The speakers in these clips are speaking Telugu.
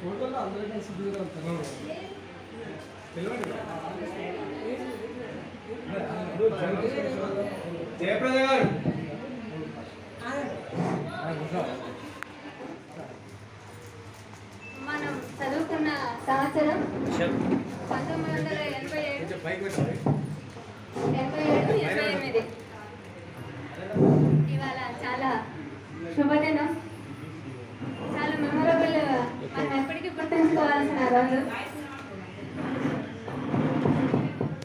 ఫోటోలో అందరికీ సిద్ధంగా ఉంటారు జయప్రద గారు. మనం చదువుకున్న సంవత్సరం పంతొమ్మిది వందల ఎనభై ఏడు ఎనభై ఏడు ఎనభై ఎనిమిది. ఇవాళ చాలా శుభదినం చాలా మెమొరబుల్ మనం ఎప్పటికీ గుర్తుంచుకోవాల్సిన రోజు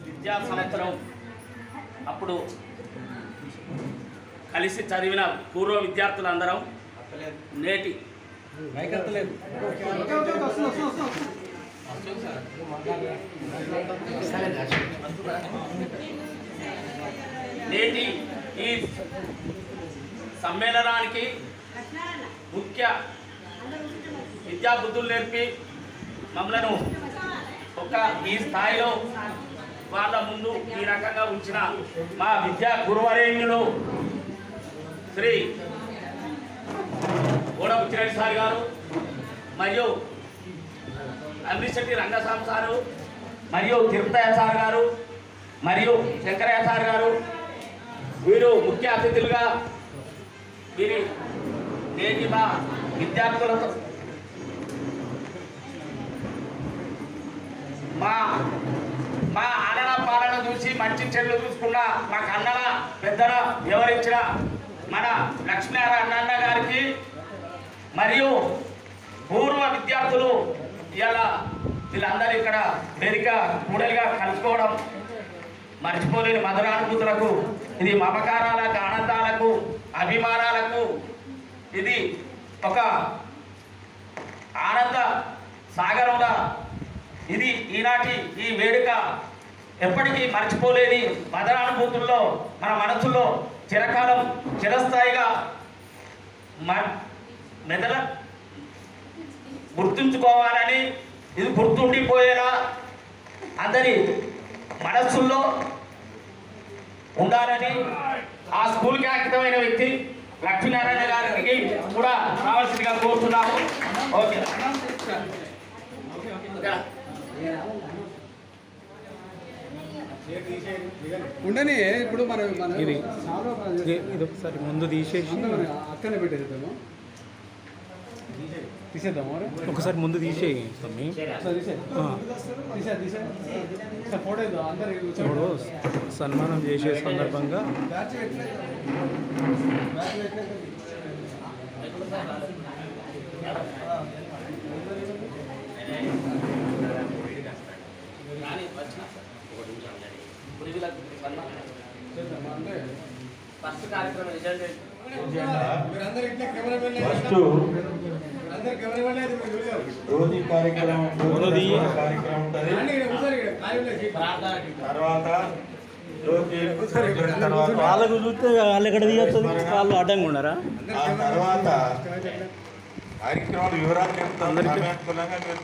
విద్యా సంవత్సరం అప్పుడు కలిసి చదివిన పూర్వ విద్యార్థులందరం నేటి నేటి ఈ సమ్మేళనానికి ముఖ్య విద్యా బుద్ధులు నేర్పి మమ్మలను ఒక ఈ స్థాయిలో వాళ్ళ ముందు ఈ రకంగా ఉంచిన మా విద్యా గురువరేణ్యులు శ్రీ గోడ బుచ్చిరెడ్డి సార్ గారు మరియు అమృశెట్టి రంగస్వామి సారు మరియు తిరుపతయ్య సార్ గారు మరియు శంకరయ్య సార్ గారు. వీరు ముఖ్య అతిథులుగా వీరి నేటి మా విద్యార్థులతో మా మా అన్నల పాలన చూసి మంచి చెల్లు చూసుకున్న మా కన్నల పెద్దల వివరించిన మన లక్ష్మీనారాయణ అన్న గారికి మరియు పూర్వ విద్యార్థులు ఇలా వీళ్ళందరూ ఇక్కడ వేదిక కూడలిగా కలుసుకోవడం మర్చిపోలేని మధురానుభూతులకు ఇది మమకారాలకు ఆనందాలకు అభిమానాలకు ఇది ఒక ఆనంద సాగరంగా ఇది ఈనాటి ఈ వేడుక ఎప్పటికీ మర్చిపోలేని మదనానుభూతుల్లో మన మనసులో చిరకాలం చిరస్థాయిగా మ- మెదల గుర్తుంచుకోవాలని ఇది గుర్తుండిపోయేలా అందరి మనస్సుల్లో ఉండాలని ఆ స్కూల్కి అంకితమైన వ్యక్తి లక్ష్మీనారాయణ గారికి కూడా రావాల్సిందిగా కోరుతున్నాము ఓకే ఓకే. ఉండని ఇప్పుడు మన మన ఇది. ఇది- ఒకసారి ముందు తీసేసి అక్కనే పెట్టేద్దాము తీసేద్దాము ఒకసారి ముందు తీసేయి ఇప్పుడు సన్మానం చేసే సందర్భంగా బ్యాచ్ పెట్టిన ఫస్ట్ కార్యక్రమం రిజల్ట్ ఫస్ట్ రోజు కార్యక్రమం కార్యక్రమం ఉంటుంది. తర్వాత రోజు తర్వాత వాళ్ళకు చూస్తే వాళ్ళు ఎక్కడ దిగొస్తుంది? వాళ్ళు అడ్డంగా ఉన్నారా? ఆ తర్వాత కార్యక్రమాల వివరాలు చెప్తాం సమయానుకూలంగా మీరు